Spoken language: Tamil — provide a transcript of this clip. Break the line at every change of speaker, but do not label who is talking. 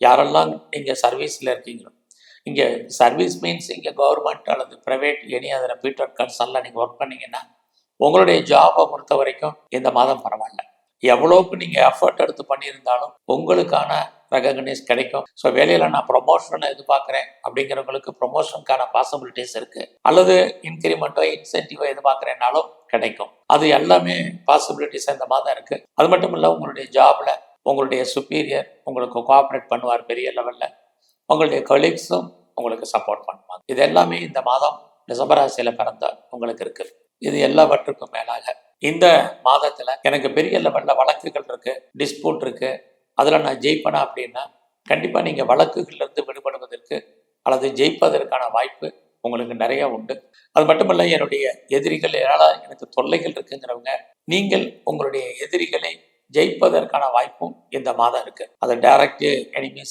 யாரெல்லாம் நீங்கள் சர்வீஸில் இருக்கீங்களோ. இங்கே சர்வீஸ் மீன்ஸ் இங்கே கவர்மெண்ட் அல்லது ப்ரைவேட் எனி அதர் பீட்டர் கன்சர்னில் நீங்கள் ஒர்க் பண்ணீங்கன்னா உங்களுடைய ஜாபை பொறுத்த வரைக்கும் இந்த மாதம் பரவாயில்ல. எவ்வளோக்கு நீங்கள் எஃபர்ட் எடுத்து பண்ணியிருந்தாலும் உங்களுக்கான ரெகக்னைஸ் கிடைக்கும். ஸோ வேலையில் நான் ப்ரொமோஷனை எதிர்பார்க்குறேன் அப்படிங்கிறவங்களுக்கு ப்ரொமோஷனுக்கான பாசிபிலிட்டிஸ் இருக்குது அல்லது இன்க்ரிமெண்ட்டோ இன்சென்டிவோ எதிர்பார்க்குறேன்னாலும் கிடைக்கும். அது எல்லாமே பாசிபிலிட்டிஸ் இந்த மாதம் இருக்குது அது மட்டும் இல்லை உங்களுடைய ஜாபில் உங்களுடைய சுப்பீரியர் உங்களுக்கு கோஆப்ரேட் பண்ணுவார் பெரிய லெவலில் உங்களுடைய கொலீக்ஸும் உங்களுக்கு சப்போர்ட் பண்ணுவாங்க இது எல்லாமே இந்த மாதம் டிசம்பர் ராசியில் பிறந்த உங்களுக்கு இருக்குது இது எல்லாவற்றுக்கும் மேலாக இந்த மாதத்தில் எனக்கு பெரிய லெவலில் வழக்குகள் இருக்குது டிஸ்பியூட் இருக்குது அதில் நான் ஜெயிப்பேனா அப்படின்னா கண்டிப்பாக நீங்கள் வழக்குகள்லேருந்து விடுபடுவதற்கு அல்லது ஜெயிப்பதற்கான வாய்ப்பு உங்களுக்கு நிறைய உண்டு. அது மட்டுமல்ல என்னுடைய எதிரிகள் ஏராளம் எனக்கு தொல்லைகள் இருக்குங்கிறவங்க நீங்கள் உங்களுடைய எதிரிகளை ஜெயிப்பதற்கான வாய்ப்பும் இந்த மாதம் இருக்கு. அது டைரக்ட் எனிமீஸ்